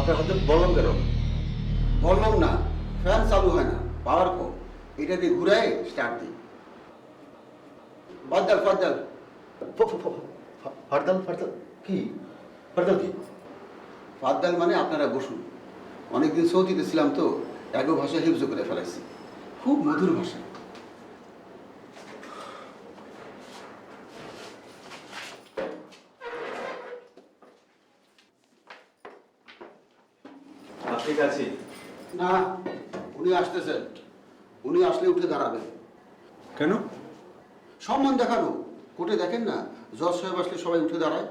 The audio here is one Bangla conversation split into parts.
আপনার হাতে বললাম কেন? বললাম না। ফ্যান চালু হয় না পাওয়ার কম। এটা দিয়ে ঘুরাই স্টার্ট দিই। ফাদ্দাল ফ- ফ- ফ- ফ- ফারদাল ফারদাল। কি? ফারদাল কি? ফাদ্দাল মানে আপনারা বসুন। অনেকদিন সৌদিতে ছিলাম তো এগো ভাষা হিফজ করে ফেলাইছি। খুব মধুর ভাষা। আছে। না উনি আসতেছেন উনি আসলে উঠে দাঁড়াবেন কেন? সম্মান দেখানো। কোর্টে দেখেন না জজ সাহেব আসলে সবাই উঠে দাঁড়ায়।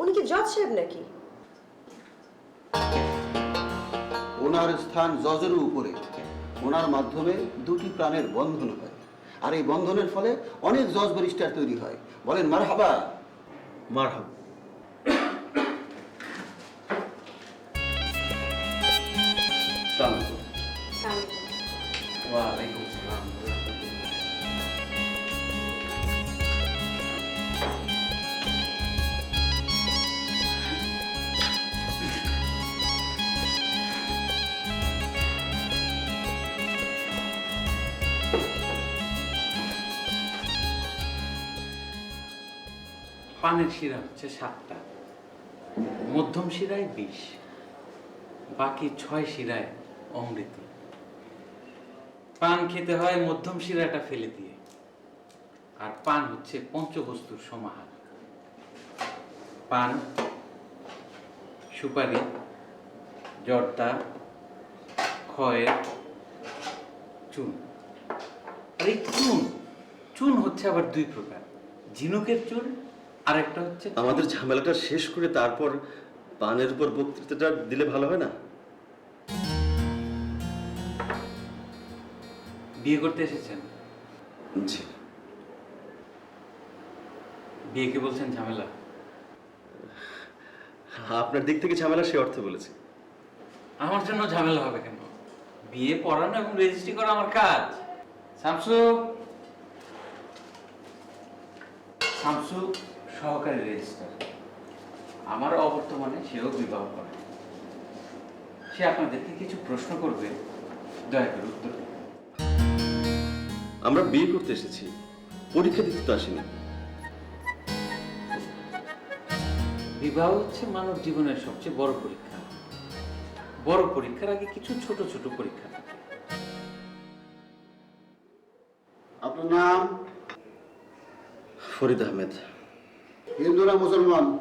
উনি কি জজ সাহেব নাকি? ওনার স্থান জজের উপরে। ওনার মাধ্যমে দুটি প্রাণের বন্ধন হয়। আর এই বন্ধনের ফলে অনেক জজ ব্যারিস্টার তৈরি হয়। বলেন মার হাবা মার পানের শিরা হচ্ছে সাতটা মধ্যম শিরায় বিষ বাকি ছয় শিরায় অমৃত। পান খেতে হয় মধ্যম শিরাটা ফেলে দিয়ে। আর পান হচ্ছে পঞ্চবস্তুর সমাহার। পান, সুপারি, জর্দা, খয়ের, চুন। আর এই চুন চুন হচ্ছে আবার দুই প্রকার। ঝিনুকের চুন আর একটা হচ্ছে আমাদের ঝামেলাটা শেষ করে তারপর পানের উপর বক্তৃতাটা দিলে ভালো হয় না? বিয়ে করতে এসেছেন? জি। বিয়েকে বলছেন ঝামেলা? আপনার দিক থেকে ঝামেলা সে অর্থে বলেছি। আমার জন্য ঝামেলা হবে কেন? বিয়ে পড়ানো এবং রেজিস্ট্রি করা আমার কাজ। শামসু! শামসু সহকারী রেজিস্ট্রার আমার অবর্তমানে সেও বিবাহ করে। সে আপনাদেরকে কিছু প্রশ্ন করবে দয়া করে উত্তর দিন। আমরা বিয়ে করতে এসেছি। পরীক্ষা দিতে তো আসিনি। বিবাহ হচ্ছে মানব জীবনের সবচেয়ে বড় পরীক্ষা। বড় পরীক্ষার আগে কিছু ছোট ছোট পরীক্ষা। থাকে আপনার নাম? ফরিদ আহমেদ। হিন্দুরা মুসলমান?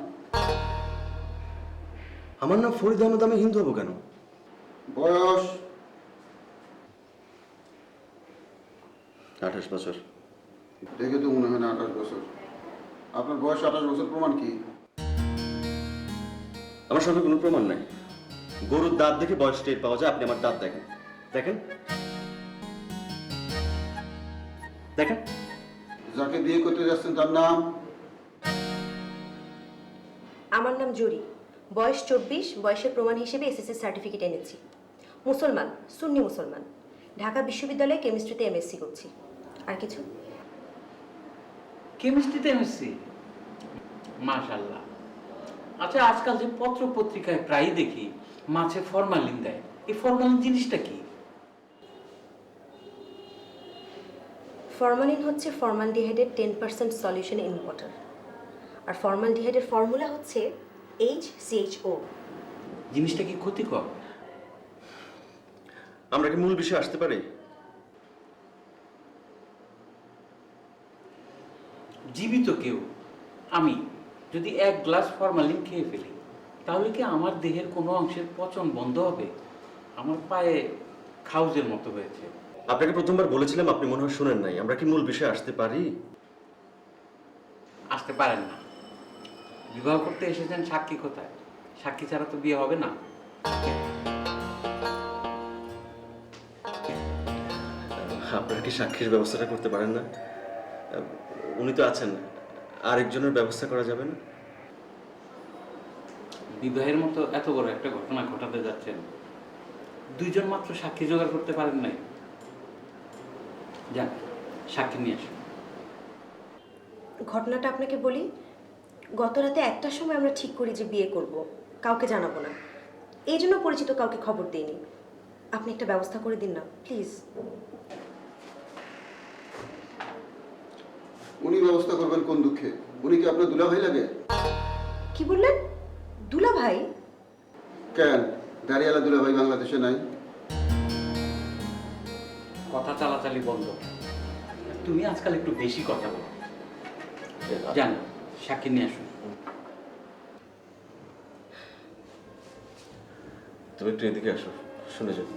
আমার নাম ফরিদ আহমেদ আমি হিন্দু হব কেন? বয়স? আঠাশ বছর। দেখে তো মনে হয় না আঠাশ বছর। আপনার বয়স আঠাশ বছর প্রমাণ কি? আমার সঙ্গে কোনো প্রমাণ নাই। গরুর দাঁত দেখে বয়স টের পাওয়া যায় আপনি আমার দাঁত দেখেন। দেখেন। দেখেন। যাকে বিয়ে করতে যাচ্ছেন তার নাম? আমার নাম জুরি। বয়স চব্বিশ বয়সের প্রমাণ হিসেবে এসএসসি সার্টিফিকেট এনেছি। মুসলমান সুন্নি মুসলমান। ঢাকা বিশ্ববিদ্যালয়ে কেমিস্ট্রিতে এমএসসি করছি। আর কিছু? কেমিস্ট্রিতে এমএসসি মাশাল্লাহ আচ্ছা আজকাল যে পত্র পত্রিকায় প্রায়ই দেখি মাছে ফরমালিন দেয়। এই ফরমালিন জিনিসটা কি? ফরমালিন হচ্ছে ফরমালডিহাইডের ten percent solution in water আর ফরমালডিহাইডের ফর্মুলা হচ্ছে এইচ সিএইচও জিনিসটা কি ক্ষতিকর? আমরা কি মূল বিষয়ে আসতে পারি? জীবিত কেউ আমি যদি এক গ্লাস ফরমালিন খেয়ে ফেলি তাহলে কি আমার দেহের কোনো অংশের পচন বন্ধ হবে? আমার পায়ে খাউজের মতো হয়েছে। আপনাকে প্রথমবার বলেছিলাম আপনি মনে হয় শুনেন নাই। আমরা কি মূল বিষয়ে আসতে পারি? আসতে পারেন না। বিবাহ করতে এসেছেন সাক্ষী কোথায়? সাক্ষী ছাড়া তো বিয়ে হবে না। আপনারা কি সাক্ষীর ব্যবস্থাটা করতে পারেন না? উনি তো আছেন। আরেকজনের ব্যবস্থা করা যাবে না? বিবাহের মতো এত বড় একটা ঘটনা ঘটাতে যাচ্ছেন। দুইজন মাত্র সাক্ষী জোগাড় করতে পারেন নাই। যান সাক্ষী নিয়ে আসুন। ঘটনাটা আপনাকে বলি গত রাতে একটার সময় আমরা ঠিক করি যে বিয়ে করব। কাউকে জানাব না। এই জন্য পরিচিত কাউকে খবর দিইনি। আপনি একটা ব্যবস্থা করে দিন না প্লিজ। উনি ব্যবস্থা করবেন কোন দুঃখে? উনি কি আপনার দুলাভাই লাগে? কি বললেন? দুলা ভাই কেন? গাড়িওয়ালা দুলাভাই বাংলাদেশে নাই। কথা চালাচালি বন্ধ। তুমি আজকাল একটু বেশি কথা বলো। জান সাক্ষী নিয়ে আসুন। তুমি একটু এদিকে আসো শুনে যাও।